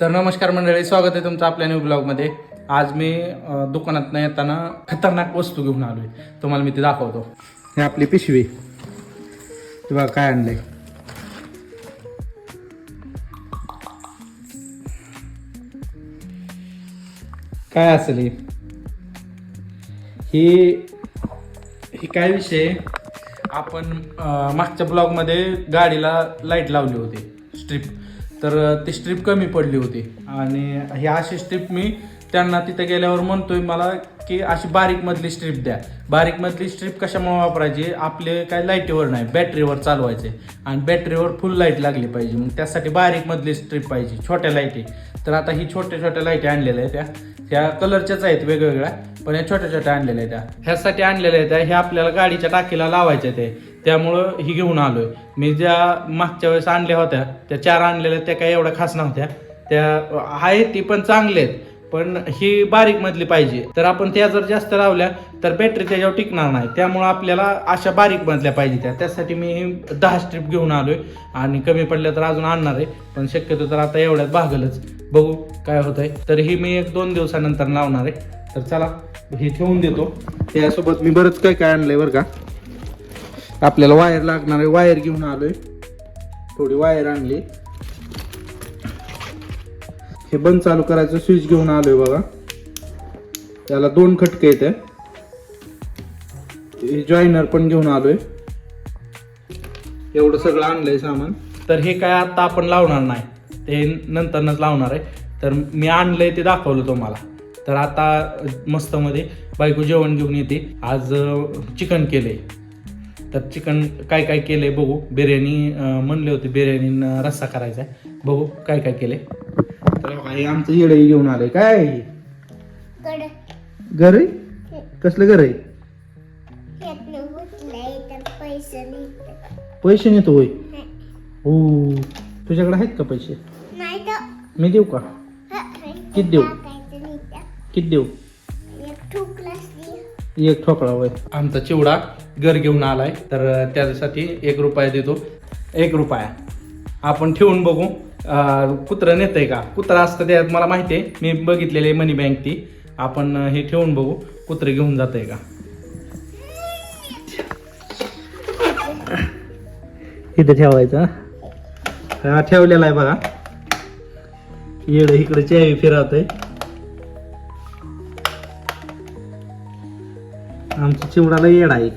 तर नमस्कार मंडळी स्वागत आहे तुमचं आपल्या न्यू ब्लॉगमध्ये आज मी दुकानात दुकानातनं येताना खतरनाक वस्तू घेऊन आलोय. तुम्हाला मी ते दाखवतो. हे आपली पिशवी. हे बघा काय आणले काय असेल हे? ही ही काय विषय? आपण मागच्या ब्लॉगमध्ये गाडीला लाइट लावली होती. स्ट्रीप तर ती स्ट्रीप कमी पडली होती. आणि ही अशी स्ट्रीप मी त्यांना तिथे गेल्यावर म्हणतोय मला की अशी बारीक मधली स्ट्रीप द्या. बारीक मधली स्ट्रीप कशामुळे वापरायची? आपले काय लाईटीवर नाही बॅटरीवर चालवायचे. आणि बॅटरीवर फुल लाइट लागली पाहिजे. मग त्यासाठी बारीक मधली स्ट्रीप पाहिजे छोट्या लाईटी तर आता ही छोट्या छोट्या लाईटी आणलेल्या आहेत त्या त्या कलरच्याच आहेत वेगवेगळ्या पण या छोट्या छोट्या आणलेल्या आहेत त्या ह्यासाठी आणलेल्या आहेत त्या ह्या आपल्याला गाडीच्या टाकीला लावायच्या ते. त्यामुळं ही घेऊन आलोय. मी ज्या मागच्या वेळेस आणल्या होत्या त्या चार आणलेल्या त्या काही एवढ्या खास नव्हत्या. त्या आहेत ती पण चांगले आहेत. पण ही बारीक मधली पाहिजे. तर आपण त्या जर जास्त लावल्या तर बॅटरी त्याच्यावर टिकणार नाही. त्यामुळं आपल्याला अशा बारीक मधल्या पाहिजे त्या. त्यासाठी मी दहा स्ट्रीप घेऊन आलोय. आणि कमी पडल्या तर अजून आणणार आहे. पण शक्यतो तर आता एवढ्यात भागलच. बघू काय होत आहे तर ही मी एक दोन दिवसानंतर लावणार आहे. तर चला हे ठेवून देतो. त्यासोबत मी बरंच काय काय आणलंय बरं का. आपल्याला वायर लागणार आहे. वायर घेऊन आलोय. थोडी वायर आणली. हे बंद चालू करायचं स्विच घेऊन आलोय बघा. त्याला दोन खटके येते. हे जॉईनर पण घेऊन आलोय. एवढं सगळं आणलंय सामान. तर हे काय आता आपण लावणार नाही. ते नंतरनच लावणार आहे. तर मी आणलंय ते दाखवलं तुम्हाला. तर आता मस्त मध्ये बायको जेवण घेऊन येते. आज चिकन केलंय. तर चिकन काय काय केलंय बघू. बिर्याणी म्हणले होते बिर्याणी रस्सा करायचा आहे. बघू काय काय केलंय. भाई आमचं येडे घेऊन आलंय. काय? घर आहे? कसलं घर आहे? पैसे नेतो होय? हो. तुझ्याकडे आहेत का पैसे? मी देऊ का? किती देऊ? किती देऊ? एक ठोकळा होय. आमचा चिवडा घर घेऊन आलाय. तर त्यासाठी एक रुपया देतो. एक रुपया. आपण ठेवून बघू. कुत्रं नेत आहे का? कुत्रा असतं त्यात मला माहिती आहे मी बघितलेली आहे मनी बँक ती. आपण हे ठेवून बघू. कुत्रे घेऊन जात आहे का? इथं ठेवायचं हा? ठेवलेला आहे बघा. येड इकडे चावी आहे आमच्या चिवडाला येड आहे.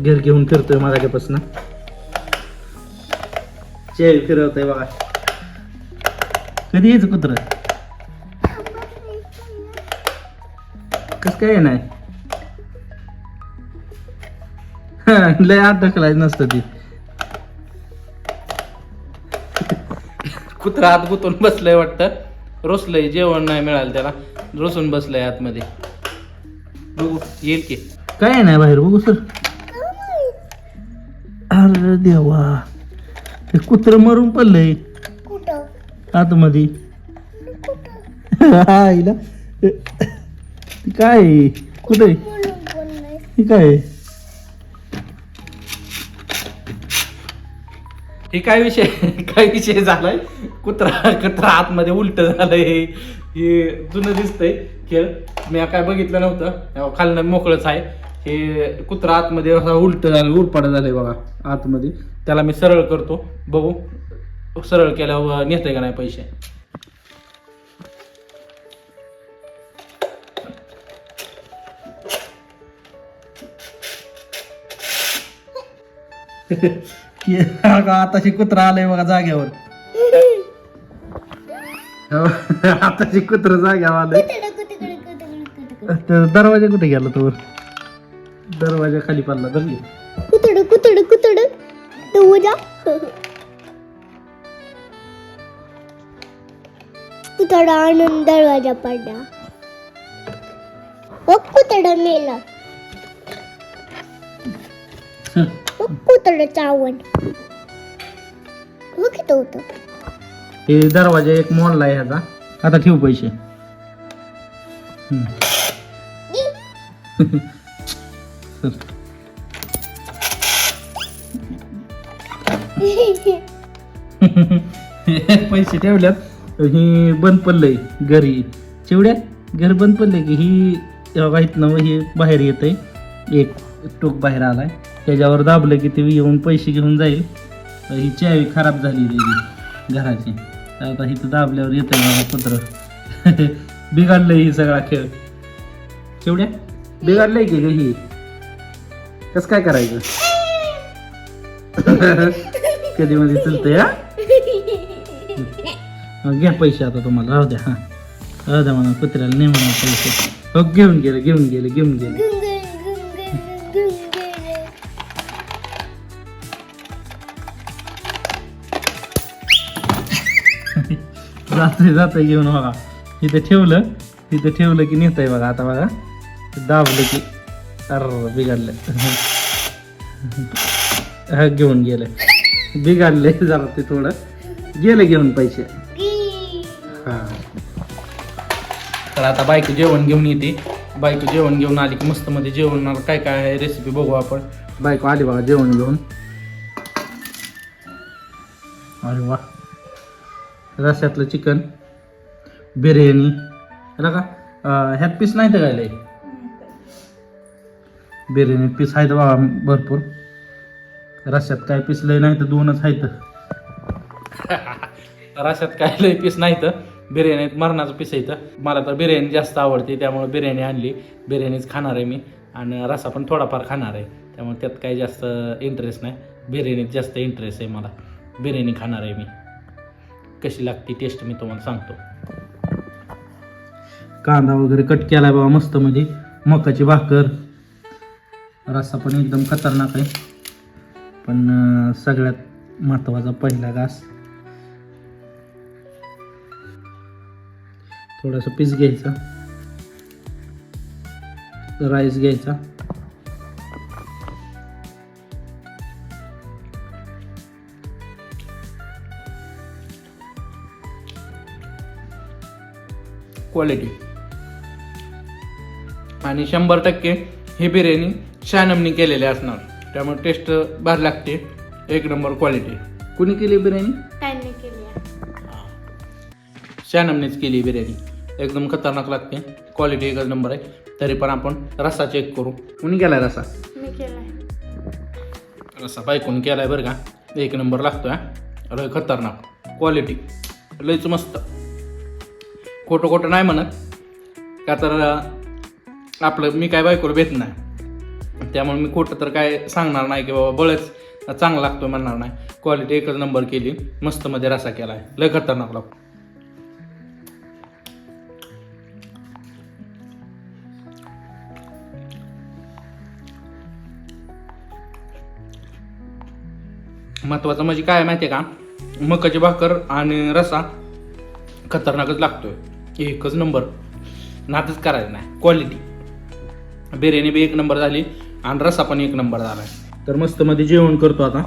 घर घेऊन फिरतोय माझ्यापासून चेल फिरवतोय बघा. कधी यायचं कुत्र? कस काय नाही लय आत ढकलायचं नसतं ती. कुत्रा आत गुतून बसलंय वाटतं. रोसलंय जेवण नाही मिळालं त्याला. रोसून बसलंय आतमध्ये. बघू येईल की. काय नाही बाहेर? बघू सर. अरे देवा. ते कुत्र मरून पडलंय. आतमध्ये. आईला काय कुठे? काय हे काय विषय? काय विषय झालाय? कुत्रा कुत्रा आतमध्ये उलट झालंय. हे जुनं दिसतंय. खेळ. मी काय बघितलं नव्हतं. खालनं मोकळंच आहे. हे कुत्रा आतमध्ये असा उलट झालं उरपाट झालंय बघा आतमध्ये. त्याला मी सरळ करतो. बघू. सरळ केल्यावर नेतंय का नाही पैसे? आताशी कुत्रा आलंय बघा जाग्यावर आताशी कुत्र जाग्यावर आलंय. दरवाजा कुठे गेला तो दरवाजा खाली पडला धरली. कुतड कुतड कुतड तुझा कुतडा दरवाजा पडला ओ कुतडा मेला ओ कुतड चावण किती होतं हे दरवाजा एक मोडला आहे ह्याचा आता ठेव पैसे हम्म. पैसे ठेवल्यात हे बंद पडलंय घरी. चिवड्या घर बंद पडलंय की ही तेव्हा इथनं हे बाहेर येते एक टोक बाहेर आलाय. त्याच्यावर दाबलं की ते येऊन पैसे घेऊन जाईल. ही चावी खराब झाली घराची. आता इथं दाबल्यावर येते मला कुत्र. बिघडलंय ही सगळा खेळ. चिवड्या बिघडलंय की ग ही? कसं काय करायचं? कधी मध्ये चलतंय हा? घ्या पैसे आता तुम्हाला राहू द्या हां. राहू द्या म्हणा कुत्र्याला नाही म्हणा पैसे. हो घेऊन गेले घेऊन गेले घेऊन गेले. जाते जाते घेऊन बघा. इथे ठेवलं तिथं ठेवलं की नेतंय बघा आता बघा. दाबलं की अर बिघडलं. हा घेऊन गेलं. बिघडले जरा ते थोडं. गेलं घेऊन पैसे. तर आता बायको जेवण घेऊन येते. बायको जेवण घेऊन आली की मस्त मध्ये जेवण काय काय आहे रेसिपी बघू आपण. बायको आली बघा जेवण घेऊन. अरे वा. रस्यातलं चिकन बिर्याणी. का? ह्यात पीस नाही तर काय बिर्याणी पीस आहेत बाबा भरपूर. रस्यात काय पीस लय नाही तर दोनच आहेत. रस्यात काय लय पीस नाही तर. बिर्याणीत मरणाचं पीस आहे मला तर बिर्याणी जास्त आवडते त्यामुळे बिर्याणी आणली. बिर्याणीच खाणार आहे मी. आणि रसा पण थोडाफार खाणार आहे. त्यामुळे त्यात काही जास्त इंटरेस्ट नाही. बिर्याणीत जास्त इंटरेस्ट आहे मला. बिर्याणी खाणार आहे मी. कशी लागते टेस्ट मी तुम्हाला सांगतो. कांदा वगैरे कट केला बाबा मस्त म्हणजे मकाची भाकर. रस्सा पण एकदम खतरनाक आहे. पण सगळ्यात महत्त्वाचा पहिला घास थोडासा पीस घ्यायचा. राईस घ्यायचा. क्वालिटी आणि शंभर टक्के ही बिर्याणी शहानमनी केलेली असणार. त्यामुळे टेस्ट भारी लागते. एक नंबर क्वालिटी कुणी केली बिर्याणी? केली शहानमनीच केली बिर्याणी. एकदम खतरनाक लागते. क्वालिटी एकच नंबर आहे. तरी पण आपण रस्सा चेक करू. कुणी केलाय रस्सा मी केलाय. रस्सा बायकून केलाय बरं का? एक नंबर लागतोय हा. लय खतरनाक. क्वालिटी लयच मस्त. खोटं खोटं नाही म्हणत. का तर आपलं मी काय बायकोला भेट नाही. त्यामुळे मी खोटं तर काय सांगणार नाही की बाबा बळच चांगला लागतो म्हणणार नाही. क्वालिटी एकच नंबर केली. मस्त मध्ये रसा केला आहे लय खतरनाक लागतो महत्वाचं म्हणजे काय माहिती आहे का? मकाची भाकर आणि रसा खतरनाकच लागतोय. एकच नंबर. नातच करायचं नाही. क्वालिटी बिर्याणी बी एक नंबर झाली आणि रसा पण एक नंबर झाला. तर मस्त मध्ये जेवण करतो आता.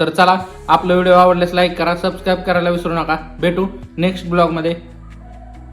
तर चला आपला व्हिडिओ आवडल्यास लाईक करा सबस्क्राईब करायला विसरू नका. भेटू नेक्स्ट ब्लॉगमध्ये